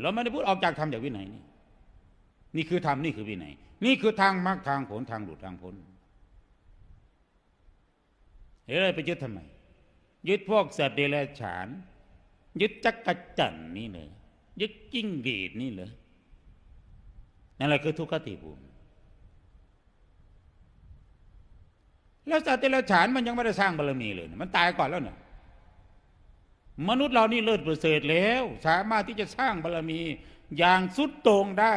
เราไม่ได้พูดออกจากธรรมจากวินัยนี่นี่คือธรรมนี่คือวินัย นี่คือทางมรรคทางผลทางหลุดทางพ้นเฮ้ยไปยึดทำไม ยึดพวกสัตว์เดรัจฉาน ยึดจักรจันนี่เลยยึดจิ้งหรีดนี่เลยนั่นแหละคือทุกขติภูมิแล้วสัตว์เดรัจฉานมันยังไม่ได้สร้างบารมีเลย มันตายก่อนแล้วเนี่ย มนุษย์เรานี่เลิศประเสริฐแล้ว สามารถที่จะสร้างบารมีอย่างสุดโต่งได้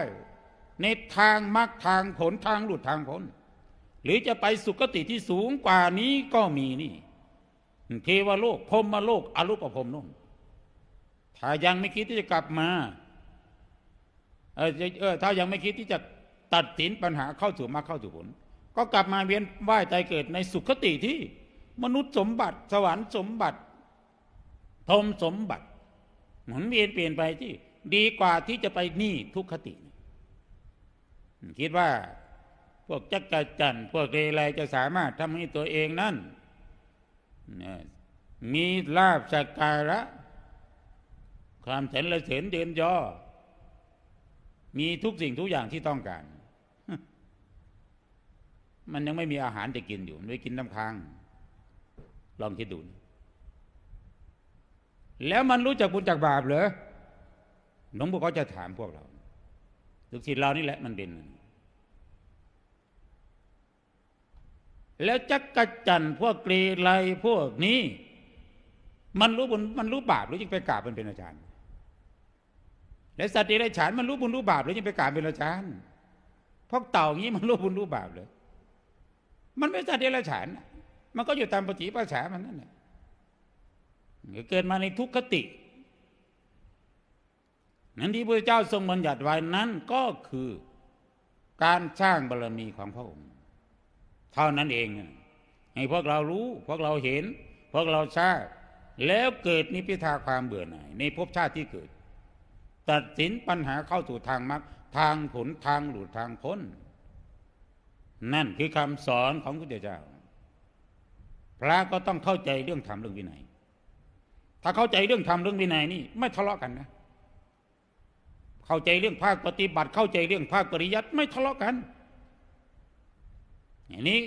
ในทางมรรคทางผลทางหลุดทางพ้นหรือจะไปสุคติที่สูงกว่านี้ก็มีนี่ เทวโลกพรมโลกอรูปภพนู่นถ้ายังไม่คิดที่จะกลับมาเออเออถ้ายังไม่คิดที่จะตัดสินปัญหาเข้าสู่มรรคเข้าสู่ผล ก็กลับมาเวียนว่ายใจเกิดในสุขติที่มนุษย์สมบัติ สวรรค์สมบัติ พรหมสมบัติ หมุนเวียนเปลี่ยนไปที่ ดีกว่าที่จะไปนี่ทุกขติ คิดว่าพวกจักรจันทร์พวกเรไรจะสามารถทำให้ตัวเองนั่นมีลาบสักการะ ความเสนละเสนเดินยอ มีทุกสิ่งทุกอย่างที่ต้องการ มันยังไม่มีอาหารจะกินอยู่ มันไม่กินน้ำค้าง ลองคิดดู แล้วมันรู้จักบุญจากบาปเหรอหลวงพ่อเขาจะถามพวกเราทุกสิ่งเรานี่แหละมันเป็นแล้วจักกะจันทร์พวกเกรไลพวกนี้ มันรู้บุญมันรู้บาปหรือยังไปกราบมันเป็นอาจารย์ และสัตว์เดรัจฉานมันรู้บุญรู้บาปหรือยังไปกราบเป็นอาจารย์พวกเต่าอย่างนี้มันรู้บุญรู้บาปเลยมันไม่สัตว์เดรัจฉาน มันก็อยู่ตามปฏิปภาษามันนั่นแหละ เกิดมาในทุกขติ นั้นที่พระเจ้าทรงบัญญัติไว้นั้นก็คือการสร้างบารรมีของพระองค์ เท่านั้นเอง ให้พวกเรารู้ พวกเราเห็น พวกเราทราบแล้วเกิดนิพพิทาความเบื่อหน่ายในภพชาติที่เกิด ตัดสินปัญหาเข้าสู่ทางมรรคทางผลทางหลุดทางพ้น นั่นคือคำสอนของพระเจ้า พระก็ต้องเข้าใจเรื่องธรรมเรื่องวินัย ถ้าเข้าใจเรื่องธรรมเรื่องวินัยนี่ไม่ทะเลาะกันนะ เข้าใจเรื่องภาคปฏิบัติ เข้าใจเรื่องภาคปริยัติไม่ทะเลาะกัน อย่างนี้